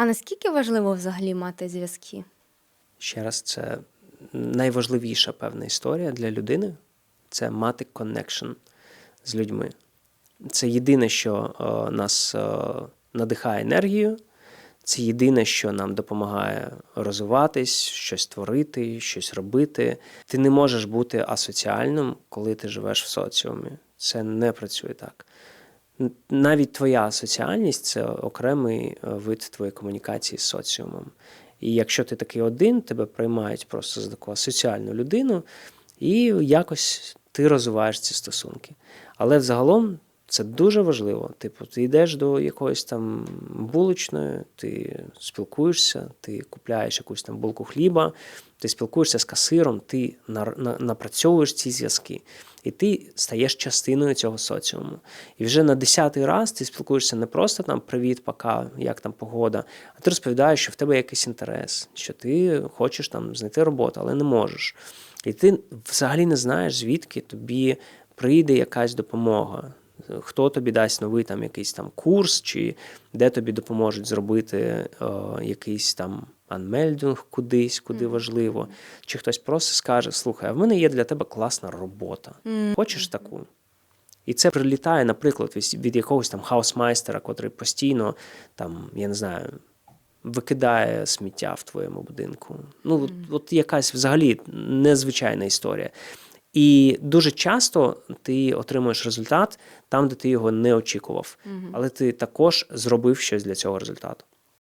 А наскільки важливо взагалі мати зв'язки? Ще раз, це найважливіша певна історія для людини це мати коннекшн з людьми. Це єдине, що е, нас е, надихає енергією, це єдине, що нам допомагає розвиватись, щось творити, щось робити. Ти не можеш бути асоціальним, коли ти живеш в соціумі. Це не працює так. Навіть твоя соціальність це окремий е, вид твоєї комунікації з соціумом. І якщо ти такий один, тебе приймають просто за таку соціальну людину, і якось ти розвиваєш ці стосунки. Але взагалом це дуже важливо. Типу, ти йдеш до якоїсь там булочної, ти спілкуєшся, ти купляєш якусь там булку хліба, ти спілкуєшся з касиром, ти нар- на- напрацьовуєш ці зв'язки, і ти стаєш частиною цього соціуму. І вже на десятий раз ти спілкуєшся не просто там привіт, пока, як там погода, а ти розповідаєш, що в тебе якийсь інтерес, що ти хочеш там знайти роботу, але не можеш. І ти взагалі не знаєш, звідки тобі прийде якась допомога. Хто тобі дасть новий там якийсь там курс, чи де тобі допоможуть зробити е, якийсь там анмельдинг кудись, куди важливо, чи хтось просто скаже: слухай, а в мене є для тебе класна робота. Хочеш таку? І це прилітає, наприклад, від, від якогось там хаусмайстера, котрий постійно там, я не знаю, викидає сміття в твоєму будинку. Ну, от, от якась взагалі незвичайна історія. І дуже часто ти отримуєш результат там, де ти його не очікував. Але ти також зробив щось для цього результату.